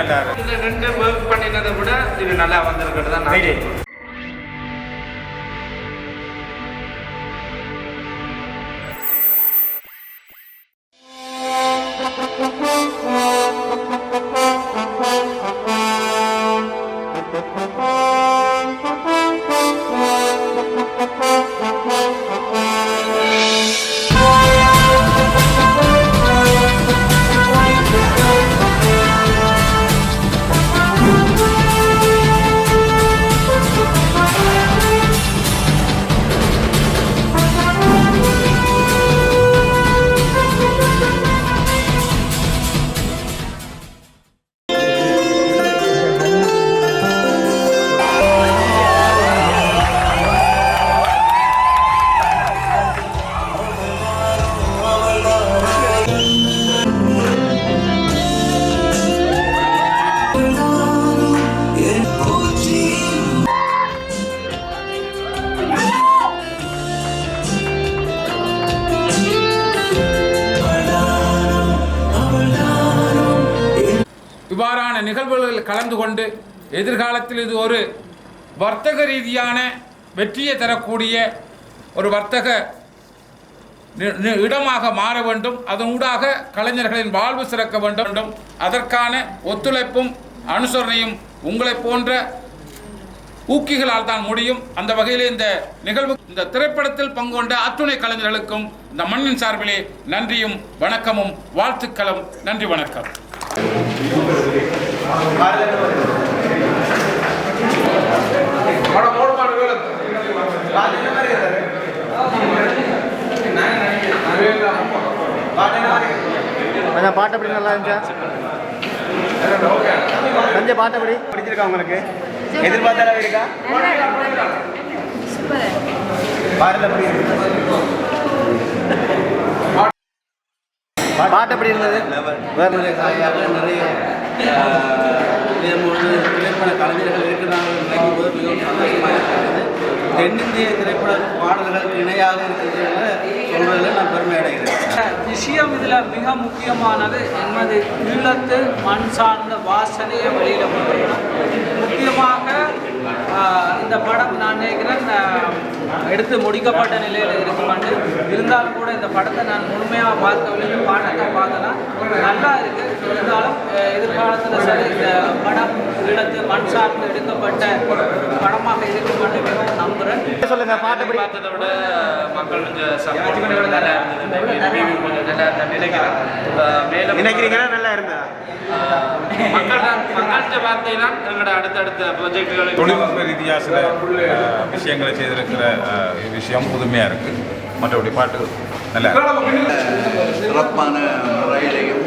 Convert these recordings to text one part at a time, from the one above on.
இருக்கு இதுல நின்று ஒர்க் பண்ணினதை விட இது நல்லா வந்திருக்கிறது தான் விதமான நிகழ்வுகளில் கலந்து கொண்டு எதிர்காலத்தில் இது ஒரு வர்த்தக ரீதியான வெற்றியை தரக்கூடிய ஒரு வர்த்தக இடமாக மாற வேண்டும். அதனூடாக கலைஞர்களின் வாழ்வு சிறக்க வேண்டும். அதற்கான ஒத்துழைப்பும் அனுசரணையும் உங்களை போன்ற ஊக்கிகளால் தான் முடியும். அந்த வகையில் இந்த நிகழ்வு இந்த திரைப்படத்தில் பங்கு கொண்ட அத்துணை கலைஞர்களுக்கும் இந்த மண்ணின் சார்பிலே நன்றியும் வணக்கமும் வாழ்த்துக்களும். நன்றி வணக்கம். கொஞ்சம் பாட்டு எப்படி நல்லா இருந்துச்சா? கொஞ்சம் பாட்டு எப்படி பிடிச்சிருக்கா உங்களுக்கு? எதிர்பார்த்த அளவு இருக்கா? பாடல் எப்படி பாட்டு எப்படி இருந்தது? வேற நிறைய இதேபோன்று திரைப்பட கலைஞர்கள் இருக்கிறார்கள் நினைக்கும் போது மிகவும் சந்தோஷமாக இருக்கிறது. தென்னிந்திய திரைப்பட பாடல்களுக்கு இணையாக இருக்கிறது சொல்வதில் நான் பெருமை அடைகிறேன். விஷயம் இதில் மிக முக்கியமானது எமது ஈழத்து மண் சார்ந்த வாசனையை வெளியில் கொண்டு முக்கியமாக இந்த படம் நான் நினைக்கிறேன் எடுத்து முடிக்கப்பட்ட நிலையில் இருக்குமாண்டு இருந்தாலும் கூட இந்த படத்தை நான் முழுமையாக பார்க்கவில்லை பாடத்தை பார்க்கலாம் நல்லா இருக்கு. இருந்தாலும் எதிர்காலத்தில் சரி இந்த படம் ஈழத்து மண் சார்ந்து எடுக்கப்பட்ட படமாக இருக்கும் என்று மிகவும் நம்புகிறேன் சொல்லுங்க பாட்டு பார்த்ததை விட மக்கள் கொஞ்சம் நல்லா இருந்தது. கொஞ்சம் நல்லா நினைக்கிறேன். மேலும் நினைக்கிறீங்கன்னா நல்லா இருந்தா? தொழில்நுட்ப ரீதியாக சில விஷயங்களை செய்திருக்கிற விஷயம் புதுமையாக இருக்கு. மற்றபடி பாட்டு நல்லா சிறப்பான முறையிலையும்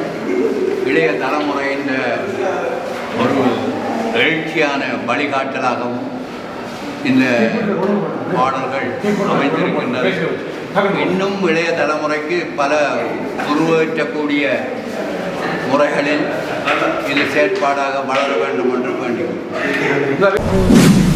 இளைய தலைமுறையின் ஒரு எழுச்சியான வழிகாட்டலாகவும் இந்த பாடல்கள் அமைந்திருக்கின்றன இன்னும் இளைய தலைமுறைக்கு பல உருவேற்றக்கூடிய முறைகளில் இது செயற்பாடாக வளர வேண்டும் என்று வேண்டும்